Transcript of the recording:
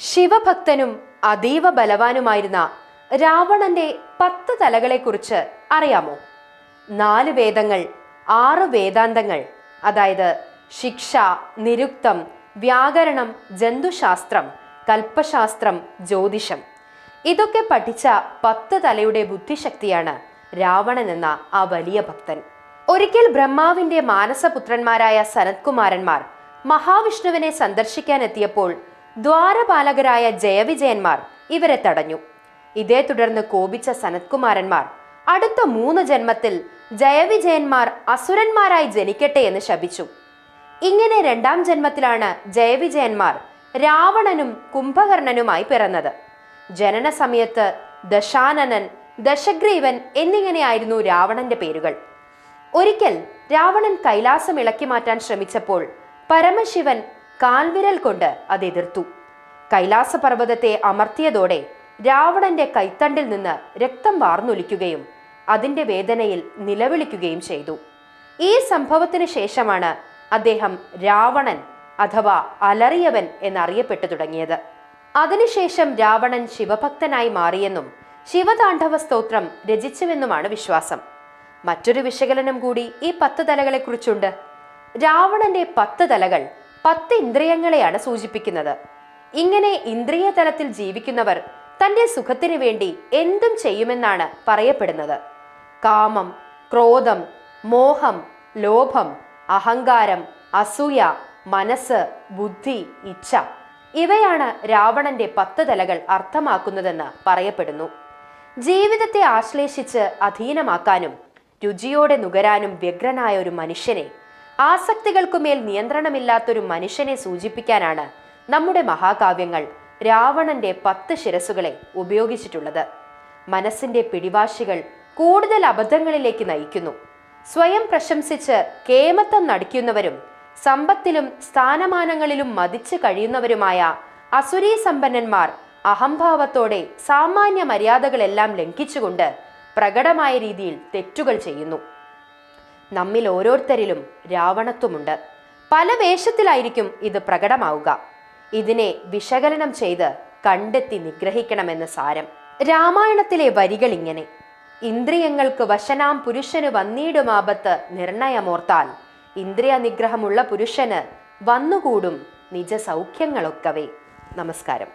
ശിവഭക്തനും അതീവ ബലവാനുമായിരുന്ന രാവണന്റെ പത്ത് തലകളെക്കുറിച്ച് അറിയാമോ? നാല് വേദങ്ങൾ ആറ് വേദാന്തങ്ങൾ അതായത് ശിക്ഷ നിരുക്തം വ്യാകരണം ജന്തുശാസ്ത്രം കൽപ്പശാസ്ത്രം ജ്യോതിഷം. ഇതൊക്കെ പഠിച്ച പത്ത് തലയുടെ ബുദ്ധിശക്തിയാണ് രാവണൻ എന്ന ആ വലിയ ഭക്തൻ. ഒരിക്കൽ ബ്രഹ്മാവിന്റെ മാനസപുത്രന്മാരായ സനത്കുമാരന്മാർ മഹാവിഷ്ണുവിനെ സന്ദർശിക്കാൻ എത്തിയപ്പോൾ ദ്വാരപാലകരായ ജയവിജയന്മാർ ഇവരെ തടഞ്ഞു. ഇതേ തുടർന്ന് കോപിച്ച സനത്കുമാരന്മാർ അടുത്ത മൂന്ന് ജന്മത്തിൽ ജയവിജയന്മാർ അസുരന്മാരായി ജനിക്കട്ടെ എന്ന് ശപിച്ചു. ഇങ്ങനെ രണ്ടാം ജന്മത്തിലാണ് ജയവിജയന്മാർ രാവണനും കുംഭകർണനുമായി പിറന്നത്. ജനന സമയത്ത് ദശാനനൻ ദശഗ്രീവൻ എന്നിങ്ങനെയായിരുന്നു രാവണന്റെ പേരുകൾ. ഒരിക്കൽ രാവണൻ കൈലാസം ഇളക്കി മാറ്റാൻ ശ്രമിച്ചപ്പോൾ പരമശിവൻ കാൽവിരൽ കൊണ്ട് അത് എതിർത്തു. കൈലാസ പർവതത്തെ അമർത്തിയതോടെ രാവണന്റെ കൈത്തണ്ടിൽ നിന്ന് രക്തം വാർന്നൊലിക്കുകയും അതിന്റെ വേദനയിൽ നിലവിളിക്കുകയും ചെയ്തു. ഈ സംഭവത്തിന് ശേഷമാണ് അദ്ദേഹം രാവണൻ അഥവാ അലറിയവൻ എന്നറിയപ്പെട്ടു തുടങ്ങിയത്. അതിനുശേഷം രാവണൻ ശിവഭക്തനായി മാറിയെന്നും ശിവതാണ്ഡവ സ്തോത്രം രചിച്ചുവെന്നുമാണ് വിശ്വാസം. മറ്റൊരു വിശകലനം കൂടി ഈ പത്ത് തലകളെക്കുറിച്ചുണ്ട്. രാവണന്റെ പത്ത് തലകൾ പത്ത് ഇന്ദ്രിയങ്ങളെയാണ് സൂചിപ്പിക്കുന്നത്. ഇങ്ങനെ ഇന്ദ്രിയ തലത്തിൽ ജീവിക്കുന്നവർ തന്റെ സുഖത്തിനു വേണ്ടി എന്തും ചെയ്യുമെന്നാണ് പറയപ്പെടുന്നത്. കാമം ക്രോധം മോഹം ലോഭം അഹങ്കാരം അസൂയ മനസ്സ് ബുദ്ധി ഇച്ഛ ഇവയാണ് രാവണന്റെ പത്ത് തലകൾ അർത്ഥമാക്കുന്നതെന്ന് പറയപ്പെടുന്നു. ജീവിതത്തെ ആശ്ലേഷിച്ച് അധീനമാക്കാനും രുചിയോടെ നുകരാനും വ്യഗ്രനായ ഒരു മനുഷ്യനെ ആസക്തികൾക്കുമേൽ നിയന്ത്രണമില്ലാത്തൊരു മനുഷ്യനെ സൂചിപ്പിക്കാനാണ് നമ്മുടെ മഹാകാവ്യങ്ങൾ രാവണന്റെ പത്ത് ശിരസുകളെ ഉപയോഗിച്ചിട്ടുള്ളത്. മനസ്സിന്റെ പിടിവാശികൾ കൂടുതൽ അബദ്ധങ്ങളിലേക്ക് നയിക്കുന്നു. സ്വയം പ്രശംസിച്ച് കേമത്വം നടിക്കുന്നവരും സമ്പത്തിലും സ്ഥാനമാനങ്ങളിലും മതിച്ചു കഴിയുന്നവരുമായ അസുരീ സമ്പന്നന്മാർ അഹംഭാവത്തോടെ സാമാന്യ മര്യാദകളെല്ലാം ലംഘിച്ചുകൊണ്ട് പ്രകടമായ രീതിയിൽ തെറ്റുകൾ ചെയ്യുന്നു. നമ്മിൽ ഓരോരുത്തരിലും രാവണത്വമുണ്ട്. പല വേഷത്തിലായിരിക്കും ഇത് പ്രകടമാവുക. ഇതിനെ വിശകലനം ചെയ്ത് കണ്ടെത്തി നിഗ്രഹിക്കണമെന്ന് സാരം. രാമായണത്തിലെ വരികൾ ഇങ്ങനെ. ഇന്ദ്രിയങ്ങൾക്ക് വശനാം പുരുഷന് വന്നിടുമാപത്ത് നിർണയമോർത്താൽ ഇന്ദ്രിയ നിഗ്രഹമുള്ള പുരുഷന് വന്നുകൂടും നിജ സൗഖ്യങ്ങളൊക്കവേ നമസ്കാരം.